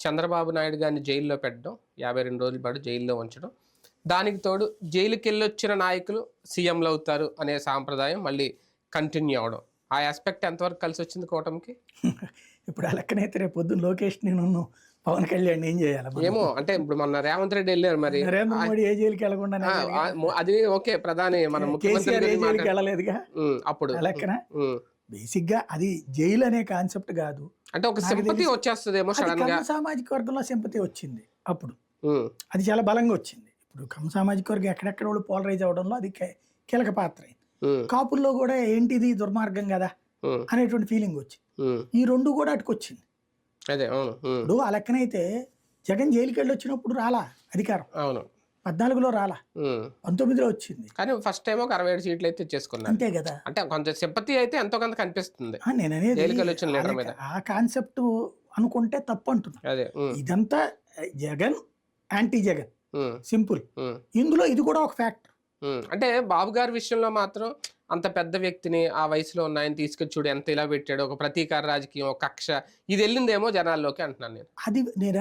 చంద్రబాబు నాయుడు గారిని జైల్లో పెట్టడం యాభై రెండు రోజుల పాటు జైల్లో ఉంచడం. దానికి తోడు జైలుకి వెళ్ళొచ్చిన నాయకులు సీఎంలు అవుతారు అనే సాంప్రదాయం మళ్ళీ కంటిన్యూ అవడం. ఆ ఆస్పెక్ట్ ఎంతవరకు కలిసి వచ్చింది కూటమికి? ఇప్పుడు ఆ లెక్కనైతే రేపు పొద్దున్న లోకేష్ నేను పవన్ కళ్యాణ్ ఏం చేయాలి? ఏమో అంటే ఇప్పుడు మొన్న రేవంత్ రెడ్డి వెళ్ళారు మరి. నరేంద్ర మోడీ ఏ జైలుకి వెళ్ళకుండా అది ఓకే ప్రధాని మన ముఖ్యమంత్రి జైలుకి వెళ్ళలేదుగా అప్పుడు. లెక్కన. బేసిక్గా అది జైలు అనే కాన్సెప్ట్ కాదు. అంటే ఒక సింపతి వచ్చేస్తుందేమో సడన్గా సామాజిక వర్గంలో సింపతి వచ్చింది అప్పుడు. అది చాలా బలంగా వచ్చింది. ఇప్పుడు కమ్మ సామాజిక వర్గం ఎక్కడెక్కడ వాళ్ళు పోలరైజ్ అవడంలో అది కీలక పాత్ర కాపుల్లో కూడా ఏంటిది దుర్మార్గం కదా అనేటువంటి ఫీలింగ్ వచ్చింది. ఈ రెండు కూడా అటుకొచ్చింది. అదే అవును. ఉమ్, ఇప్పుడు ఆ లెక్కనైతే జగన్ జైలుకి వెళ్ళి వచ్చినప్పుడు రాలా అధికారం. అవును. పద్నాలుగులో రాలా. పంతొమ్మిదిలో వచ్చింది. కానీ ఫస్ట్ టైం ఒక అరవై ఏడు సీట్లు అయితే చేసుకున్నారు అంతే కదా. అంటే కొంత సింపతి అయితే ఎంతో కొంత కనిపిస్తుంది. ఆ, నేను అనేది ఆ కాన్సెప్ట్ అనుకుంటే తప్పు అంటున్నా. ఇదంతా జగన్ యాంటీ జగన్. సింపుల్. ఇందులో ఇది కూడా ఒక ఫ్యాక్టర్. అంటే బాబు గారి విషయంలో మాత్రం అంత పెద్ద వ్యక్తిని ఆ వయసులో ఉన్న ఆయన తీసుకొచ్చి చూడు ఎంత ఇలా పెట్టాడు. ఒక ప్రతీకార రాజకీయం ఒక కక్ష. ఇది వెళ్ళిందేమో జనాల్లోకి అంటున్నాను నేను. అది నేను